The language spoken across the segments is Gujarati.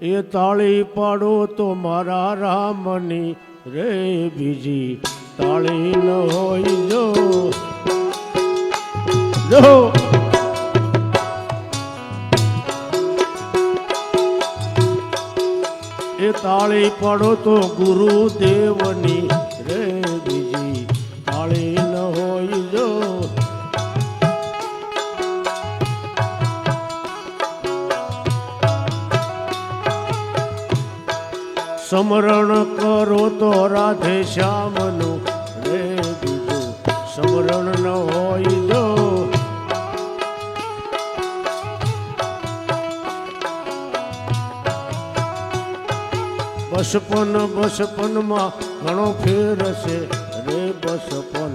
એ તાળી પાડો તો મારા રામની રે બીજી તાળી ન હોય જો. જો. એ તાળી પાડો તો ગુરુદેવની સમરણ કરો તો રાધે શ્યામનું રે બીજું સમરણ ન હોય જો બસપન, બસપનમાં ઘણો ફેર છે રે બસપન.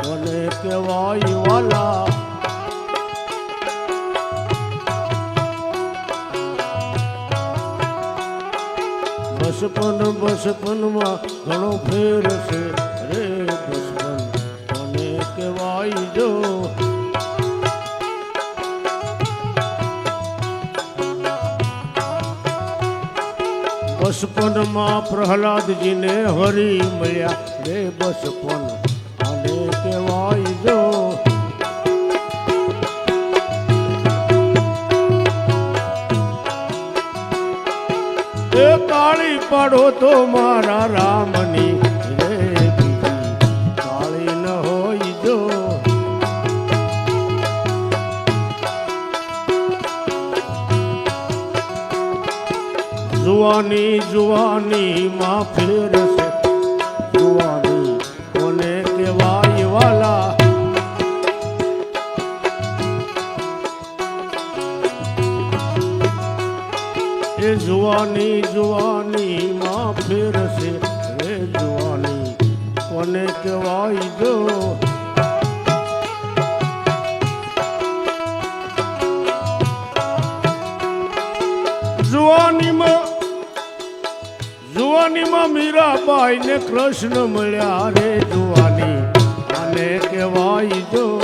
મને કહેવાય વાલા? બસપન બસપનમાં ઘણો ફેર છે. રે બસપન કોને કહેવાય જો? બસપનમાં પ્રહલાદજીને હરી મળ્યા. રે બસપન આને કહેવાય જો? તાળી પાડો તો મારા રામની જુવાની જુવાની માં ફેરશે. જુવાની કોને કહેવાય વાલા. જુવાની જુવાની ફેર રે જુવાની કોને કહેવાય જો જુવાનીમાં જુવાનીમાં મીરાબાઈ ને કૃષ્ણ મળ્યા રે જુવાની અને કહેવાય જો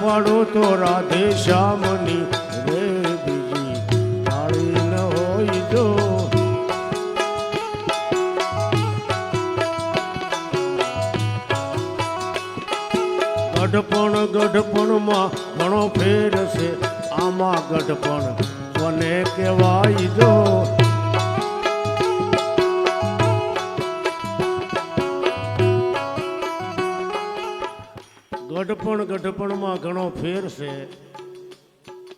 પાડો તો રાધે શ્યામની રે બીજી તાળી ન હોય જો ગઢપણ ગઢપણમાં ઘણો ફેર છે. આમાં ગઢપણ કોને કહેવાય જો ગઢપણ ગઢપણમાં ઘણો ફેર છે.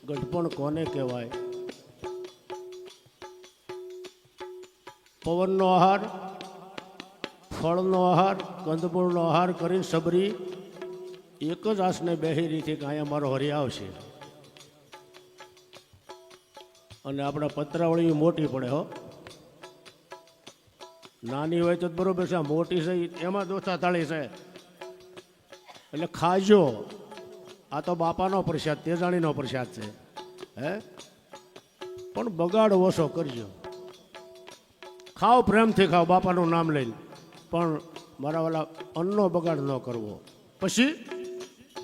ગઢપણ કોને કહેવાય? પવનનો આહાર, ફળનો આહાર, કંદમૂળનો આહાર કરીને સબરી એક જ આસને બેહી રીતે કે અહીંયા મારો છે અને આપણા પત્રાવળી મોટી પડે હો. નાની હોય તો બરોબર છે મોટી છે, એમાં દોસ્તા થાળી છે. એટલે ખાજો. આ તો બાપાનો પ્રસાદ, તેજાણીનો પ્રસાદ છે. હે? પણ બગાડ ઓછો કરજો. ખાઓ, પ્રેમથી ખાઓ, બાપાનું નામ લઈને. પણ મારા વાલા અન્નનો બગાડ ન કરવો. પછી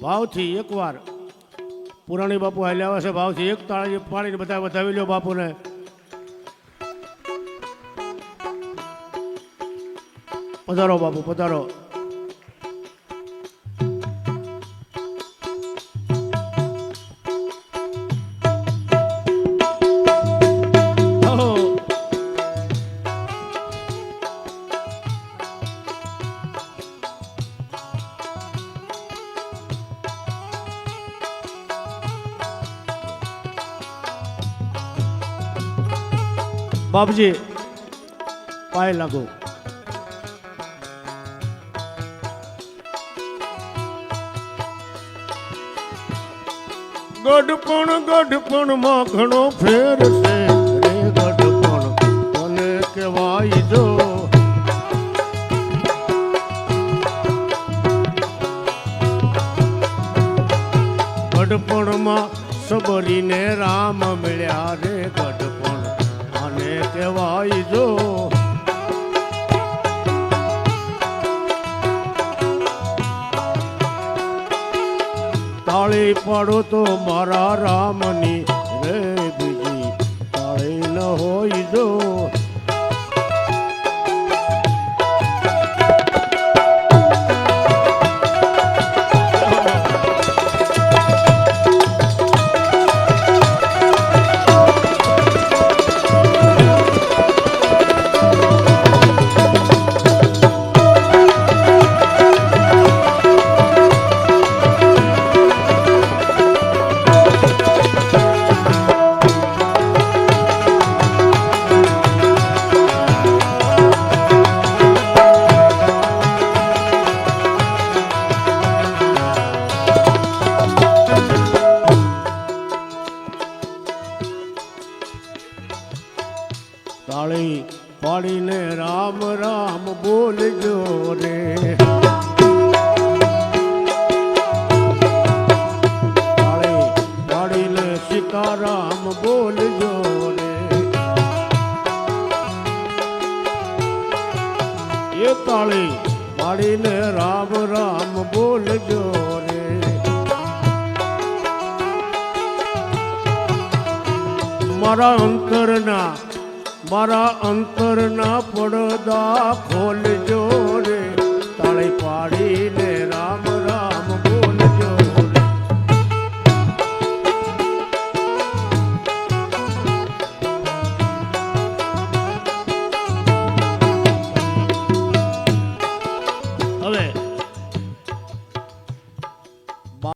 ભાવથી એકવાર પુરાણી બાપુ હાલ્યા આવે છે, ભાવથી એક તાળી પાણીને બધા વધાવી લો બાપુને. પધારો બાપુ, પધારો. બાપજી પાય લાગો. ગઢપણ ગઢપણમાં ઘણો ફેર છે. રે ગઢપણ કહેવાય જો? ગઢપણમાં સબરીને રામ મળ્યા રે ગઢપણ. કહેવાય જો. તાળી પાડો તો મારા રામની પાડીને રામ રામ બોલજો રે. પાડીને સીતારામ બોલજો રે. એ તાળી પાડીને રામ રામ બોલજો રે. મારા અંતરના મારા અંતરના પડદા ખોલજો રે તાળી પાડીને રામ